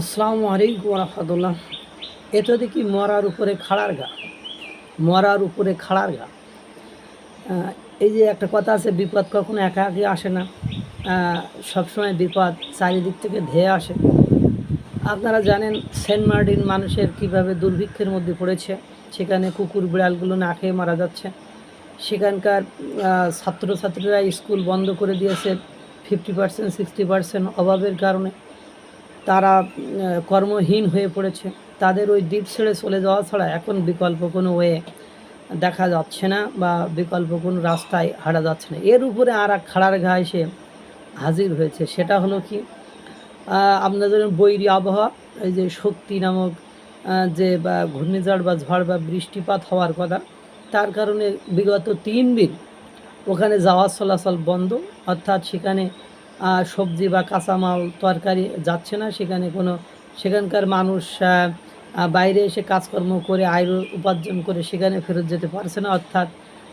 আসসালামু আলাইকুম রহমতুল্লাহ। এটা দেখি মরার উপরে খাড়ার গা। মরার উপরে খাড়ার গা। এই যে একটা কথা আছে, বিপদ কখনো একা একা আসে না। সবসময় বিপদ চারিদিক থেকে ধেয়ে আসে। আপনারা জানেন, সেন্ট মার্টিন মানুষের কীভাবে দুর্ভিক্ষের মধ্যে পড়েছে। সেখানে কুকুর বিড়ালগুলো না খেয়ে মারা যাচ্ছে। সেখানকার ছাত্রছাত্রীরা স্কুল বন্ধ করে দিয়েছে। ফিফটি পার্সেন্ট, সিক্সটি পার্সেন্ট অভাবের কারণে। তারা কর্মহীন হয়ে পড়েছে। তাদের ওই দ্বীপ ছেড়ে চলে যাওয়া ছাড়া এখন বিকল্প কোনো ওয়ে দেখা যাচ্ছে না বা বিকল্প কোনো রাস্তায় হাঁটা যাচ্ছে না। এর উপরে আর এক খাড়ার ঘা এসে হাজির হয়েছে। সেটা হলো কি? আপনাদের বৈরী আবহাওয়া, এই যে শক্তি নামক যে, বা, ঘূর্ণিঝড় বা ঝড় বা বৃষ্টিপাত হওয়ার কথা, তার কারণে বিগত তিন দিন ওখানে যাওয়া চলাচল বন্ধ। অর্থাৎ সেখানে সবজি বা কাঁচামাল তরকারি যাচ্ছে না। সেখানে কোনো, সেখানকার মানুষ বাইরে এসে কাজকর্ম করে, আয় উপার্জন করে সেখানে ফেরত যেতে পারছে না। অর্থাৎ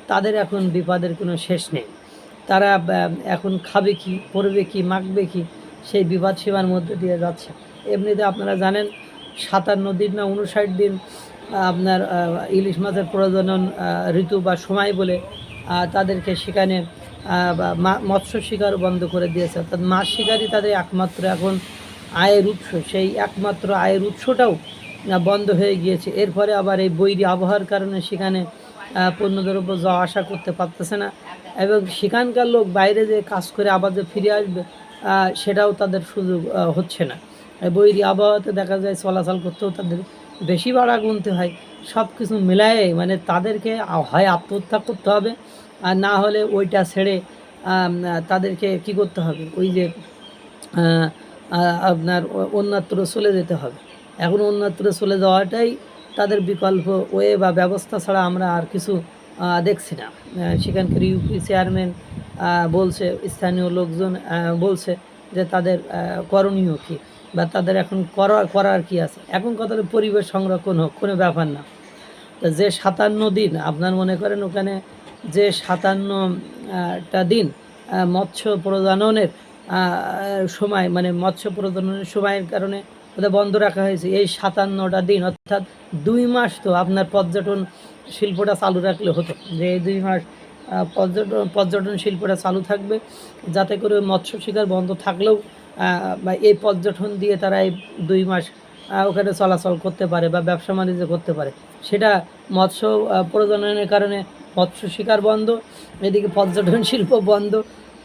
তাদের এখন বিপদের কোনো শেষ নেই। তারা এখন খাবে কি, পড়বে কি, মাখবে কি, সেই বিপদ সীমার মধ্যে দিয়ে যাচ্ছে। এমনিতে আপনারা জানেন, সাতান্ন দিন না উনষাট দিন আপনার ইলিশ মাছের প্রজনন ঋতু বা সময় বলে তাদেরকে সেখানে মৎস্য শিকার বন্ধ করে দিয়েছে। অর্থাৎ মাছ শিকারই তাদের একমাত্র এখন আয়ের উৎস। সেই একমাত্র আয়ের উৎসটাও বন্ধ হয়ে গিয়েছে। এরপরে আবার এই বৈরী আবহাওয়ার কারণে সেখানে পণ্যদ্রব্য যাওয়া আসা করতে পারতেছে না। এবং সেখানকার লোক বাইরে যে কাজ করে আবার যে ফিরে আসবে সেটাও তাদের সুযোগ হচ্ছে না। বৈরী আবহাওয়াতে দেখা যায় চলাচল করতেও তাদের বেশি ভাড়া গুনতে হয়। সব কিছু মিলায়ে মানে তাদেরকে হয় আত্মহত্যা করতে হবে। আর না হলে ওইটা ছেড়ে তাদেরকে কি করতে হবে? ওই যে আপনার অন্যত্র চলে যেতে হবে। এখন অন্যত্র চলে যাওয়াটাই তাদের বিকল্প ওয়ে বা ব্যবস্থা ছাড়া আমরা আর কিছু দেখছি না। সেখানকার ইউপি চেয়ারম্যান বলছে, স্থানীয় লোকজন বলছে যে তাদের করণীয় কী বা তাদের এখন করার করার কি আছে? এখন কথা পরিবেশ সংরক্ষণ হোক, কোনো ব্যাপার না। যে সাতান্ন দিন, আপনার মনে করেন ওখানে যে সাতান্নটা দিন মৎস্য প্রজননের সময় মানে মৎস্য প্রজননের সময়ের কারণে ওদের বন্ধ রাখা হয়েছে। এই সাতান্নটা দিন, অর্থাৎ দুই মাস তো আপনার পর্যটন শিল্পটা চালু রাখলে হতো। যে এই দুই মাস পর্যটন পর্যটন শিল্পটা চালু থাকবে, যাতে করে মৎস্য শিকার বন্ধ থাকলেও বা এই পর্যটন দিয়ে তারা এই দুই মাস ওখানে চলাচল করতে পারে বা ব্যবসা বাণিজ্য করতে পারে। সেটা মৎস্য প্রজননের কারণে মৎস্য শিকার বন্ধ, এদিকে পর্যটন শিল্প বন্ধ।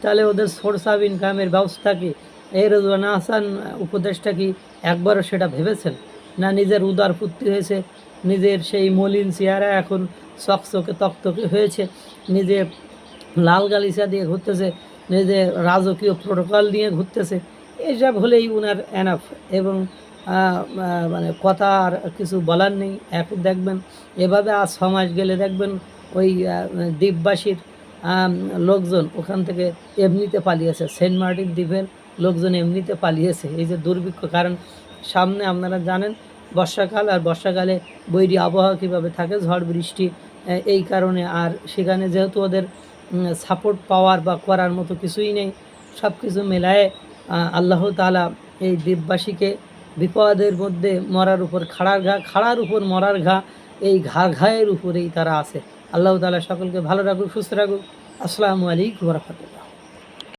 তাহলে ওদের সোর্স অফ ইনকামের ব্যবস্থা কি? এই রোজানা হাসান উপদেশটা কি একবারও সেটা ভেবেছেন? না নিজের উদার ফুর্তি হয়েছে? নিজের সেই মলিন চেহারা এখন চকচকে তকতকে হয়েছে? নিজে লাল গালিচা দিয়ে ঘুরতেছে? নিজে রাজকীয় প্রোটোকল নিয়ে ঘুরতেছে? এইসব হলেই উনার এনাফ এবং মানে কথা আর কিছু বলার নেই। এখন দেখবেন, এভাবে আজ সমাজ গেলে দেখবেন ওই দ্বীপবাসীর লোকজন ওখান থেকে এমনিতে পালিয়েছে। সেন্ট মার্টিন দ্বীপের লোকজন এমনিতে পালিয়েছে। এই যে দুর্ভিক্ষ, কারণ সামনে আপনারা জানেন, বর্ষাকাল আর বর্ষাকালে বৈরি আবহাওয়া কীভাবে থাকে, ঝড় বৃষ্টি এই কারণে। আর সেখানে যেহেতু ওদের সাপোর্ট পাওয়ার বা করার মতো কিছুই নেই সব কিছু মেলায় আল্লাহ তাআলা এই দ্বীপবাসীকে বিপদের মধ্যে মরার উপর খাড়ার ঘা, খাড়ার উপর মরার ঘা, এই ঘা, ঘায়ের উপরেই তারা আছে। আল্লাহ তালা সকলকে ভালো রাখুক, সুস্থ রাখুক। আসসালামু আলাইকুম রহমতুল্লাহ।